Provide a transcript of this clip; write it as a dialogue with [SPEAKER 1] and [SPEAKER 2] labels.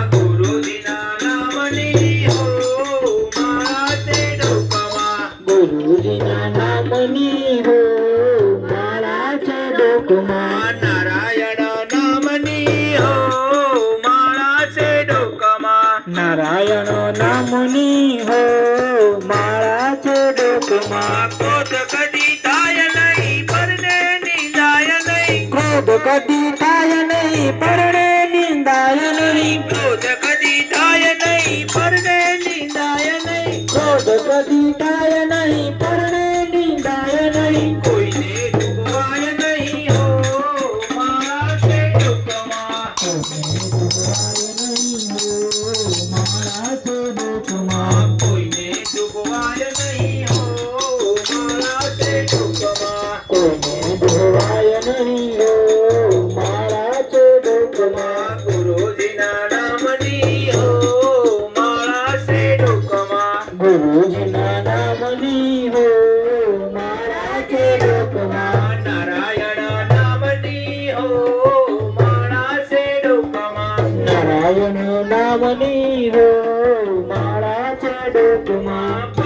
[SPEAKER 1] ગુરુજીના નામની હો, માણસે દુઃખમાં.
[SPEAKER 2] ગુરુજીના નામની હો મારા છે દુઃખમાં
[SPEAKER 1] નારાયણ નામની હો
[SPEAKER 2] મારા છે દુઃખમાં
[SPEAKER 1] ક્રોધ કદી થાય નહીં, પરને નિંદાય નહીં.
[SPEAKER 2] ક્રોધ કદી થાય નહીં પરણે નિંદાય નહીં
[SPEAKER 1] ક્રોધ કદી થાય નહીં, પરને નિંદાય નહીં.
[SPEAKER 2] ક્રોધ કદી થાય નહીં પરણે નિંદાય નહીં ટૂંકમાં
[SPEAKER 1] કોઈને ડૂબવાય નહીં. હો
[SPEAKER 2] મારા છે ટૂંકમાં
[SPEAKER 1] કોઈને નયન નામની હો મારા
[SPEAKER 2] ચડકમાં